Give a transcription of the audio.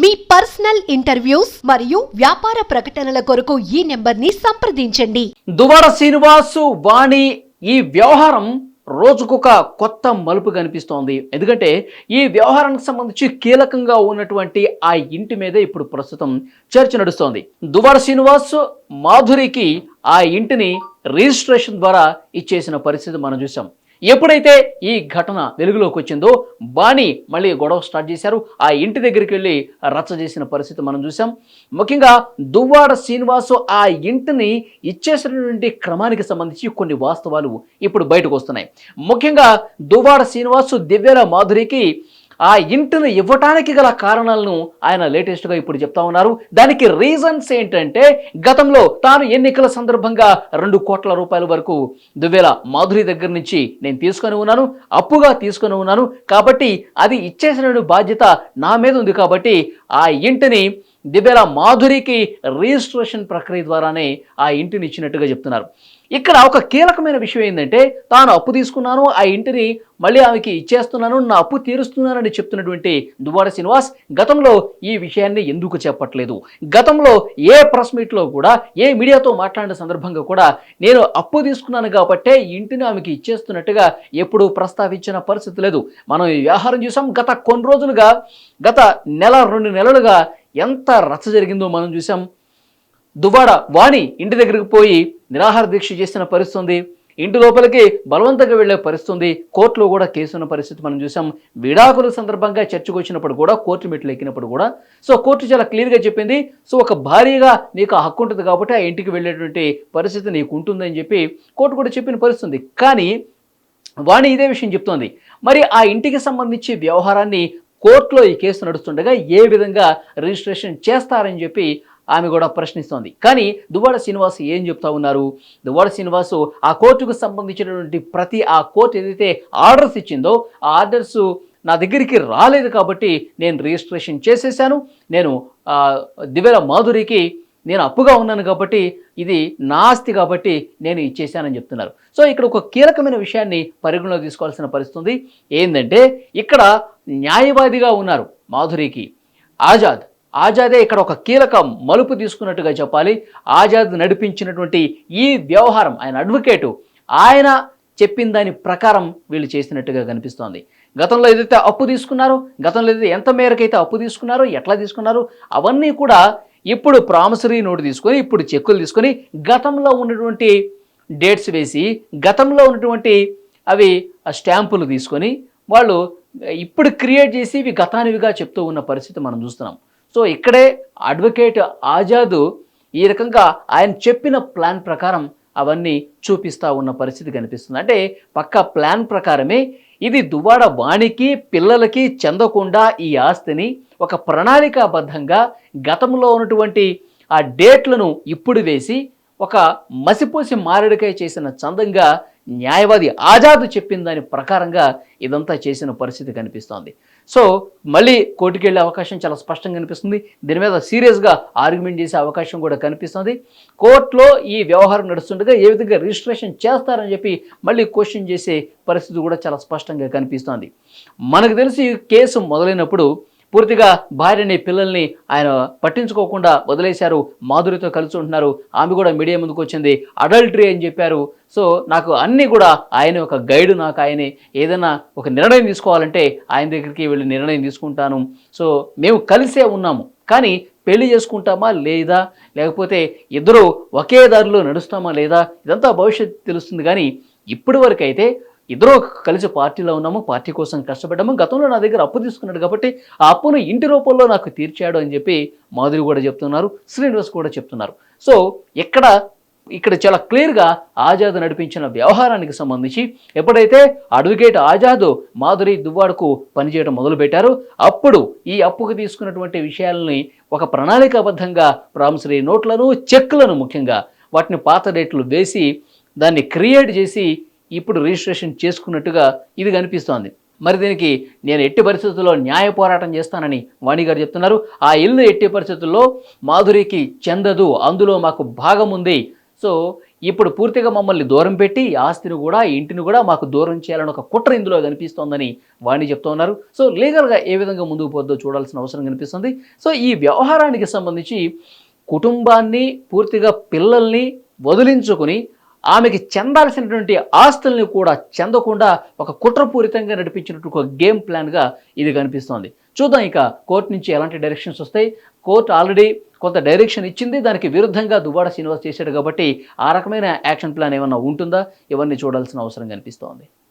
మీ personal interviews మరియు వ్యాపార ప్రకటనల కొరకు ఈ నెంబర్ని సంప్రదించండి. దువాడ శ్రీనివాసు వాణి ఈ వ్యవహారం రోజుకొక కొత్త మలుపు కనిపిస్తోంది. ఎందుకంటే ఈ వ్యవహారానికి సంబంధించి కీలకంగా ఉన్నటువంటి ఆ ఇంటి మీదే ఇప్పుడు ప్రస్తుతం చర్చ నడుస్తోంది. దువాడ శ్రీనివాస్ మాధురికి ఆ ఇంటిని రిజిస్ట్రేషన్ ద్వారా ఇచ్చేసిన పరిస్థితి మనం చూసాం ఎప్పుడైతే ఈ ఘటన వెలుగులోకి వచ్చిందో బాణి మళ్ళీ గొడవ స్టార్ట్ చేశారు. ఆ ఇంటి దగ్గరికి వెళ్ళి రచ్చ చేసిన పరిస్థితి మనం చూసాం ముఖ్యంగా దువ్వాడ శ్రీనివాసు ఆ ఇంటిని ఇచ్చేసినటువంటి క్రమానికి సంబంధించి కొన్ని వాస్తవాలు ఇప్పుడు బయటకు వస్తున్నాయి. ముఖ్యంగా దువ్వాడ శ్రీనివాసు దివ్యల మాధురికి ఆ ఇంటిని ఇవ్వటానికి గల కారణాలను ఆయన లేటెస్ట్గా ఇప్పుడు చెప్తా ఉన్నారు. దానికి రీజన్స్ ఏంటంటే గతంలో తాను ఎన్నికల సందర్భంగా రెండు కోట్ల రూపాయల వరకు దువ్వేల మాధురి దగ్గర నుంచి నేను తీసుకొని ఉన్నాను అప్పుగా తీసుకొని ఉన్నాను. కాబట్టి అది ఇచ్చేసిన బాధ్యత నా మీద ఉంది కాబట్టి ఆ ఇంటిని దివ్యాల మాధురికి రిజిస్ట్రేషన్ ప్రక్రియ ద్వారానే ఆ ఇంటిని ఇచ్చినట్టుగా చెప్తున్నారు. ఇక్కడ ఒక కీలకమైన విషయం ఏంటంటే తాను అప్పు తీసుకున్నాను ఆ ఇంటిని మళ్ళీ ఆమెకి ఇచ్చేస్తున్నాను నా అప్పు తీరుస్తున్నానని చెప్తున్నటువంటి దువ్వాడ శ్రీనివాస్ గతంలో ఈ విషయాన్ని ఎందుకు చెప్పట్లేదు? గతంలో ఏ ప్రెస్ మీట్లో కూడా ఏ మీడియాతో మాట్లాడిన సందర్భంగా కూడా నేను అప్పు తీసుకున్నాను కాబట్టే ఇంటిని ఆమెకి ఇచ్చేస్తున్నట్టుగా ఎప్పుడూ ప్రస్తావించిన పరిస్థితి లేదు. మనం ఈ వ్యవహారం చూసాం గత కొన్ని రోజులుగా గత నెల రెండు నెలలుగా ఎంత రచ్చ జరిగిందో మనం చూసాం. దువ్వాడ వాణి ఇంటి దగ్గరికి పోయి నిరాహార దీక్ష చేసిన పరిస్థితి ఉంది. ఇంటి లోపలికి బలవంతంగా వెళ్ళే పరిస్థితి ఉంది. కోర్టులో కూడా కేసున్న పరిస్థితి మనం చూసాం. విడాకుల సందర్భంగా చర్చకు వచ్చినప్పుడు కూడా కోర్టు మెట్లు ఎక్కినప్పుడు కూడా. సో కోర్టు చాలా క్లియర్గా చెప్పింది. సో ఒక భారీగా నీకు ఆ హక్కు ఉంటుంది కాబట్టి ఆ ఇంటికి వెళ్ళేటువంటి పరిస్థితి నీకు ఉంటుందని చెప్పి కోర్టు కూడా చెప్పిన పరిస్థితి ఉంది. కానీ వాణి ఇదే విషయం చెప్తోంది. మరి ఆ ఇంటికి సంబంధించి వ్యవహారాన్ని కోర్టులో ఈ కేసు నడుస్తుండగా ఏ విధంగా రిజిస్ట్రేషన్ చేస్తారని చెప్పి ఆమె కూడా ప్రశ్నిస్తోంది. కానీ దువ్వాడ శ్రీనివాస్ ఏం చెప్తా ఉన్నారు? దువ్వాడ శ్రీనివాస్ ఆ కోర్టుకు సంబంధించినటువంటి ప్రతి ఆ కోర్టు ఏదైతే ఆర్డర్స్ ఇచ్చిందో ఆ ఆర్డర్స్ నా దగ్గరికి రాలేదు కాబట్టి నేను రిజిస్ట్రేషన్ చేసేసాను. నేను ఆ, దివ్యల మాధురికి నేను అప్పుగా ఉన్నాను కాబట్టి ఇది నా ఆస్తి కాబట్టి నేను ఇచ్చేసానని చెప్తున్నారు. సో ఇక్కడ ఒక కీలకమైన విషయాన్ని పరిగణలో తీసుకోవాల్సిన పరిస్థితి ఏంటంటే ఇక్కడ న్యాయవాదిగా ఉన్నారు మాధురికి ఆజాద్. ఆజాదే ఇక్కడ ఒక కీలక మలుపు తీసుకున్నట్టుగా చెప్పాలి. ఆజాద్ నడిపించినటువంటి ఈ వ్యవహారం ఆయన అడ్వకేటు ఆయన చెప్పిన దాని ప్రకారం వీళ్ళు చేసినట్టుగా కనిపిస్తోంది. గతంలో ఏదైతే అప్పు తీసుకున్నారో గతంలో ఏదైతే ఎంత మేరకైతే అప్పు తీసుకున్నారో ఎట్లా తీసుకున్నారో అవన్నీ కూడా ఇప్పుడు ప్రామిసరీ నోటు తీసుకొని ఇప్పుడు చెక్కులు తీసుకొని గతంలో ఉన్నటువంటి డేట్స్ వేసి గతంలో ఉన్నటువంటి అవి ఆ స్టాంపులు తీసుకొని వాళ్ళు ఇప్పుడు క్రియేట్ చేసి ఇవి గతానివిగా చెప్తూ ఉన్న పరిస్థితి మనం చూస్తున్నాం. సో ఇక్కడే అడ్వకేట్ ఆజాదు ఈ రకంగా ఆయన చెప్పిన ప్లాన్ ప్రకారం అవన్నీ చూపిస్తూ ఉన్న పరిస్థితి కనిపిస్తుంది. అంటే పక్క ప్లాన్ ప్రకారమే ఇది దువ్వాడ వాణికి పిల్లలకి చెందకుండా ఈ ఆస్తిని ఒక ప్రణాళికాబద్ధంగా గతంలో ఉన్నటువంటి ఆ డేట్లను ఇప్పుడు వేసి ఒక మసిపోసి మారేడుకాయ చేసిన చందంగా న్యాయవాది ఆజాద్ చెప్పిన దాని ప్రకారంగా ఇదంతా చేసిన పరిస్థితి కనిపిస్తోంది. సో మళ్ళీ కోర్టుకు వెళ్ళే అవకాశం చాలా స్పష్టంగా కనిపిస్తుంది. దీని మీద సీరియస్గా ఆర్గ్యుమెంట్ చేసే అవకాశం కూడా కనిపిస్తుంది. కోర్టులో ఈ వ్యవహారం నడుస్తుండగా ఏ విధంగా రిజిస్ట్రేషన్ చేస్తారని చెప్పి మళ్ళీ క్వశ్చన్ చేసే పరిస్థితి కూడా చాలా స్పష్టంగా కనిపిస్తోంది. మనకు తెలిసి కేసు మొదలైనప్పుడు పూర్తిగా భార్యని పిల్లల్ని ఆయన పట్టించుకోకుండా వదిలేశారు. మాధురితో కలిసి ఉంటున్నారు. ఆమె కూడా మీడియా ముందుకు వచ్చింది. అడల్టరీ అని చెప్పారు. సో నాకు అన్నీ కూడా ఆయన ఒక గైడ్ నాకు ఆయనే ఏదైనా ఒక నిర్ణయం తీసుకోవాలంటే ఆయన దగ్గరికి వెళ్ళి నిర్ణయం తీసుకుంటాను. సో మేము కలిసే ఉన్నాము. కానీ పెళ్ళి చేసుకుంటామా లేదా? లేకపోతే ఇద్దరు ఒకే దారిలో నడుస్తామా లేదా? ఇదంతా భవిష్యత్తు తెలుస్తుంది. కానీ ఇప్పటి వరకు అయితే ఇద్దరు కలిసి పార్టీలో ఉన్నాము పార్టీ కోసం కష్టపడ్డాము. గతంలో నా దగ్గర అప్పు తీసుకున్నాడు కాబట్టి ఆ అప్పును ఇంటి రూపంలో నాకు తీర్చాడు అని చెప్పి మాధురి కూడా చెప్తున్నారు శ్రీనివాస్ కూడా చెప్తున్నారు. సో ఇక్కడ ఇక్కడ చాలా క్లియర్గా ఆజాద్ నడిపించిన వ్యవహారానికి సంబంధించి ఎప్పుడైతే అడ్వకేట్ ఆజాద్ మాధురి దువ్వాడకు పనిచేయడం మొదలుపెట్టారు అప్పుడు ఈ అప్పుకు తీసుకున్నటువంటి విషయాలని ఒక ప్రణాళికాబద్ధంగా ప్రామిసరీ నోట్లను చెక్లను ముఖ్యంగా వాటిని పాత రేట్లు వేసి దాన్ని క్రియేట్ చేసి ఇప్పుడు రిజిస్ట్రేషన్ చేసుకున్నట్టుగా ఇది కనిపిస్తోంది. మరి దీనికి నేను ఎట్టి పరిస్థితుల్లో న్యాయ పోరాటం చేస్తానని వాణి గారు చెప్తున్నారు. ఆ ఇల్లు ఎట్టి పరిస్థితుల్లో మాధురికి చెందదు. అందులో మాకు భాగం ఉంది. సో ఇప్పుడు పూర్తిగా మమ్మల్ని దూరం పెట్టి ఆస్తిని కూడా ఇంటిని కూడా మాకు దూరం చేయాలని ఒక కుట్ర ఇందులో కనిపిస్తోందని వాణి చెప్తున్నారు సో లీగల్గా ఏ విధంగా ముందుకు పోద్దో చూడాల్సిన అవసరం కనిపిస్తుంది. సో ఈ వ్యవహారానికి సంబంధించి కుటుంబాన్ని పూర్తిగా పిల్లల్ని వదిలించుకుని ఆమెకి చెందాల్సినటువంటి ఆస్తుల్ని కూడా చెందకుండా ఒక కుట్రపూరితంగా నడిపించినట్టు ఒక గేమ్ ప్లాన్గా ఇది కనిపిస్తోంది. చూద్దాం ఇక కోర్టు నుంచి ఎలాంటి డైరెక్షన్స్ వస్తాయి. కోర్టు ఆల్రెడీ కొంత డైరెక్షన్ ఇచ్చింది. దానికి విరుద్ధంగా దుబారా శ్రీనివాస్ చేశాడు కాబట్టి ఆ రకమైన యాక్షన్ ప్లాన్ ఏమన్నా ఉంటుందా? ఇవన్నీ చూడాల్సిన అవసరం కనిపిస్తోంది.